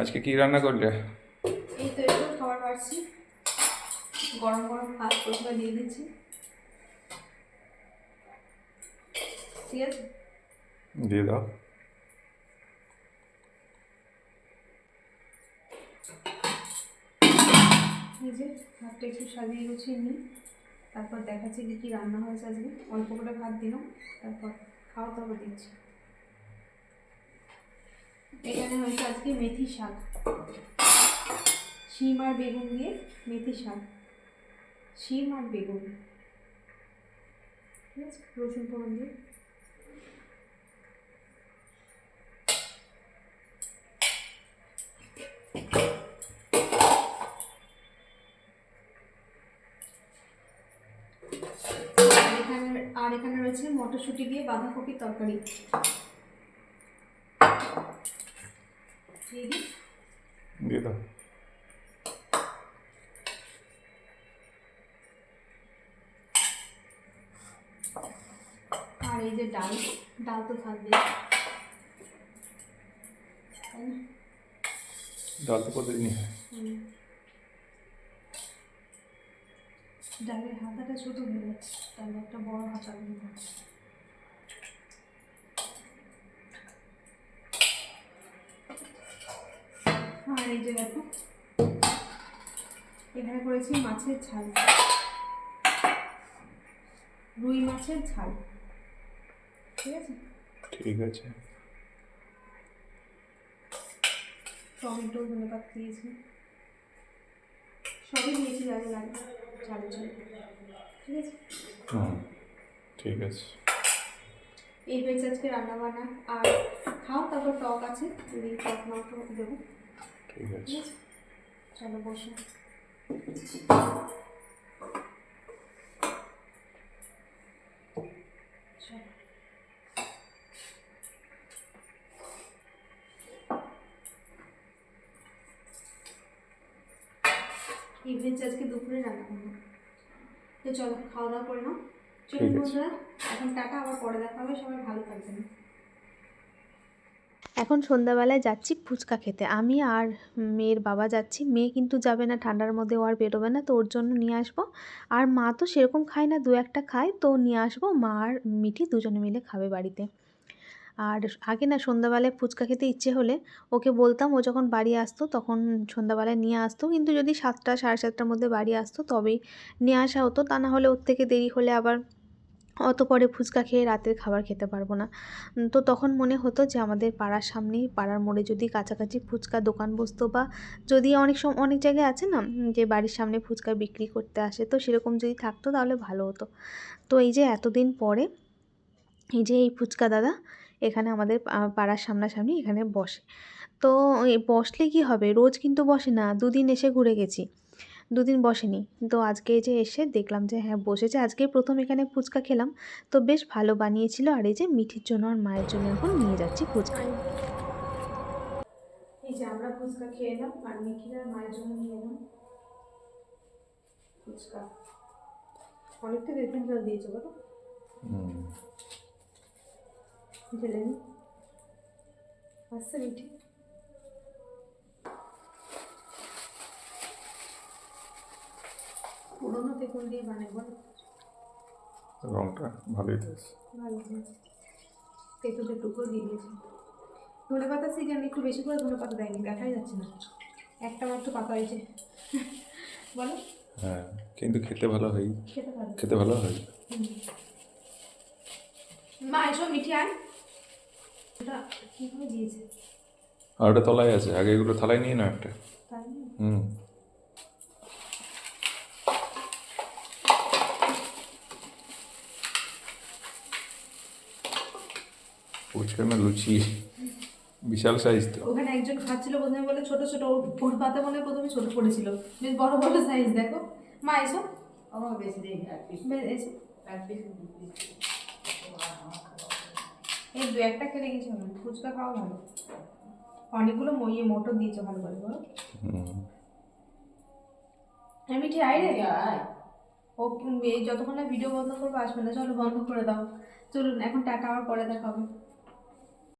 আজকে কি রান্না করলে? এই তো একটু খাবার বাড়ছি। গরম গরম ভাত প্রথমে দিয়ে দিচ্ছি। ঠিক আছে? দিয়ে দাও। এই যে ভাতটা একটু সাজিয়ে গুছিয়ে নিই। তারপর দেখাচ্ছি কি কী রান্না হয়েছে আজকে। অল্প করে ভাত দিলাম। তারপর খাওয়া দাওয়া দিচ্ছি। এখানে হয়েছে আজকে মেথি শাক। শিম আর বেগুন দিয়ে মেথি শাক। শিম আর বেগুন। ঠিক আছে? রসুন ফোড়ন দিয়ে। আর এখানে রয়েছে মটরশুঁটি দিয়ে বাঁধাকপির তরকারি। দিয়ে দাও। আর এই যে ডাল ডাল তো থাকবে ডাল তো প্রতিদিনই হয়। ডালের হাতাটা ছোট হয়ে যাচ্ছে তাহলে একটা বড় হাতা নিয়ে যাচ্ছে আর এই যে দেখো। এখানে করেছি মাছের ঝাল। রুই মাছের ঝাল। ঠিক আছে? ঠিক আছে। টমেটো ধনে পাতা দিয়েছি। সবই দিয়েছি যা যা লাগবে ঝাল ঝাল ঠিক আছে? ঠিক আছে। এই হয়েছে আজকে রান্না বান্না আর খাও তারপর টক আছে। যদি টক মাংস দেবো। ঠিক আছে। চলো বসো। চলো। আজকে দুপুরে রান্না বান্না তো চলো খাওয়া দাওয়া করে নাও। চলো ঠিক আছে। বন্ধুরা এখন টাটা আবার পরে দেখা হবে। সবাই ভালো থাকবেন। এখন সন্ধ্যাবেলায় যাচ্ছি ফুচকা খেতে। আমি আর মেয়ের বাবা যাচ্ছি। মেয়ে কিন্তু যাবে না, ঠান্ডার মধ্যে ও আর বেরোবে না, তো ওর জন্য নিয়ে আসব। আর মা তো সেরকম খায় না, দু একটা খায়, তো নিয়ে আসব। মা আর মিঠি দুজনে মিলে খাবে বাড়িতে। আর আগে না সন্ধ্যাবেলায় ফুচকা খেতে ইচ্ছে হলে ওকে বলতাম, ও যখন বাড়ি আসতো তখন সন্ধ্যাবেলায় নিয়ে আসতো। কিন্তু যদি সাতটা, সাড়ে সাতটার মধ্যে বাড়ি আসতো তবেই নিয়ে আসা হতো। তা না হলে ওর থেকে দেরি হলে আবার অত পরে ফুচকা খেয়ে রাতের খাবার খেতে পারব না। তো তখন মনে হতো যে আমাদের পাড়ার সামনেই, পাড়ার মোড়ে যদি কাছাকাছি ফুচকা দোকান বসতো বা যদি অনেক সম, অনেক জায়গায় আছে না যে বাড়ির সামনে ফুচকা বিক্রি করতে আসে, তো সেরকম যদি থাকতো তাহলে ভালো হতো। তো এই যে এতদিন পরে, এই যে এই ফুচকা দাদা এখানে আমাদের পাড়ার সামনাসামনি এখানে বসে। তো বসলে কি হবে? রোজ কিন্তু বসে না, দুদিন এসে ঘুরে গেছি। দুদিন বসেনি। তো আজকে যে এসে দেখলাম যে হ্যাঁ বসেছে। আজকে প্রথম এখানে ফুচকা খেলাম। তো বেশ ভালো বানিয়েছিল। আর এই যে মিঠির জন্য আর মায়ের জন্য এখন নিয়ে যাচ্ছি ফুচকা। এই যে আমরা ফুচকা খেয়ে এলাম। আর মিঠিরা মায়ের জন্য নিয়ে এলাম ফুচকা। অনেকটা রেফিন জল দিয়েছে বলো? হুম। ঢেলে নি। আসছে মিঠি। পুরোনো দিয়ে বানাই বলো? রংটা ভালোই দিয়েছে। ভালো তেঁতুলের টুকরো দিয়ে দিয়েছি। ধনে পাতা সিজন একটু বেশি করে ধনে পাতা দেয়নি দেখাই যাচ্ছে না। একটা মাত্র পাতা হয়েছে। বলো। হ্যাঁ কিন্তু খেতে ভালো হয়। খেতে ভালো। হয়। মা এসব মিঠি দিয়েছে? আর ওটা তলায় আছে আগে এগুলো থালায় নিয়ে না একটা। হুম। ফুচকা না লুচি বিশাল সাইজ তো। ওখানে একজন খাচ্ছিল প্রথমে বলে ছোট ছোট ওর ওর পাতে মনে প্রথমে ছোট পড়েছিল। বেশ বড় বড় সাইজ দেখো। মা এসো। আমার বেশি দেই এসো। এই দু একটা খেলে হবে ফুচকা খাওয়া ভালো। অনেকগুলো মইয়ে মোটর দিয়েছে ভালো করে বলো। হ্যাঁ মিঠি আয় রে ও এই যতক্ষণ না ভিডিও বন্ধ করব আসবে না। চলো বন্ধ করে দাও। চলুন এখন টাকা আবার পরে দেখাবো